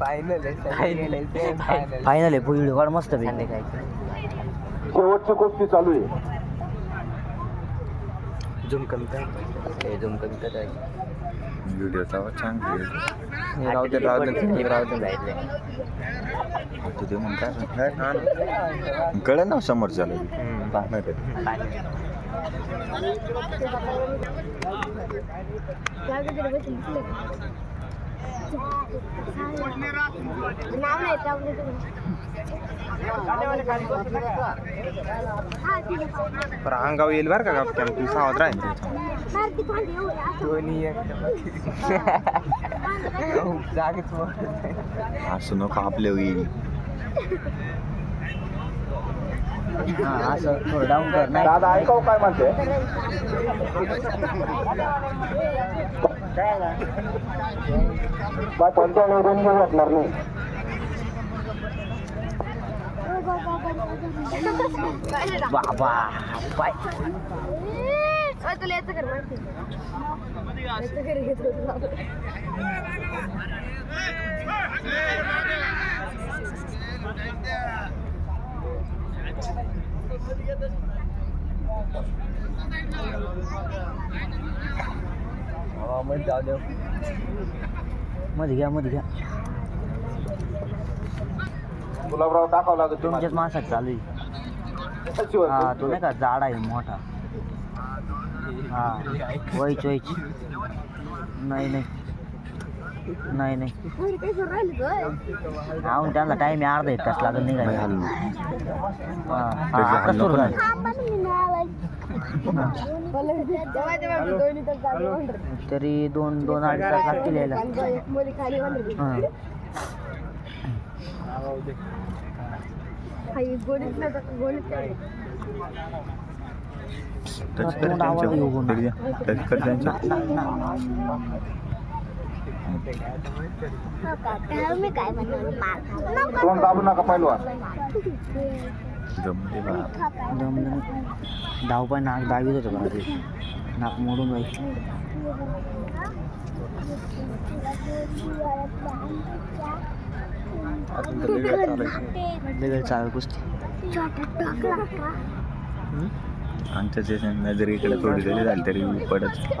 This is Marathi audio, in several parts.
फायनल आहे फायनल आहे व्हिडिओ काढ मस्त पैकी शेवटची कुस्ती चालू आहे. झुम कमी कर हे झुम कमी कर व्हिडिओचा आवाज छान हे राहू दे राहू दे हे राहू दे जायचंय तुझे मग काय कळलं ना समोरच्याला. पाहणार आहे. पण अंगाव येईल बरं का गपक्यान तू सावध राह. दोन्ही एक. जागेच असं नको आपले येईल हा असं थोडं डाऊन कर नाही. दादा ऐकाव काय म्हणते? कोणत्या निवडून भेटणार नाही बाबा बाय तुला याचं कर माहिती याचं कर घेत होतो मध्ये जाऊ दे. मध्ये घ्या मध्ये घ्या. गुलाबराव टाकावं लागत तुमच्याच माणसात चालू आहे. हा तो नाही का जाड आहे मोठा. हा वैच वैच नाही नाही. नाही नाही. हा त्यांना टाइम आहे अर्धा एक तास लागेल नाही निघायला सुरू झालं. तरी दोन दोन अडीच तास लागतील यायला. खाली हा. मी काय म्हणणार दाबू नका पहिलवान जमले बा दमलं नाही. धाव पण नाक दाबीत होतं बघा ते नाक मोडून जाईल अजून वेगळं चालेल कुस्ती आमच्या जे नजर इकडे थोडी जरी झाली तरी पडत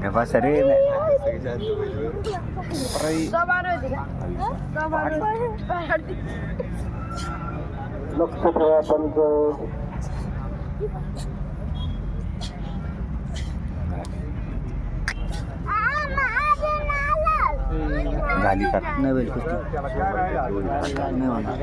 नको गप्पा सरे लक्ष ठेवा पंच झाली का नाही बैल नाही होणार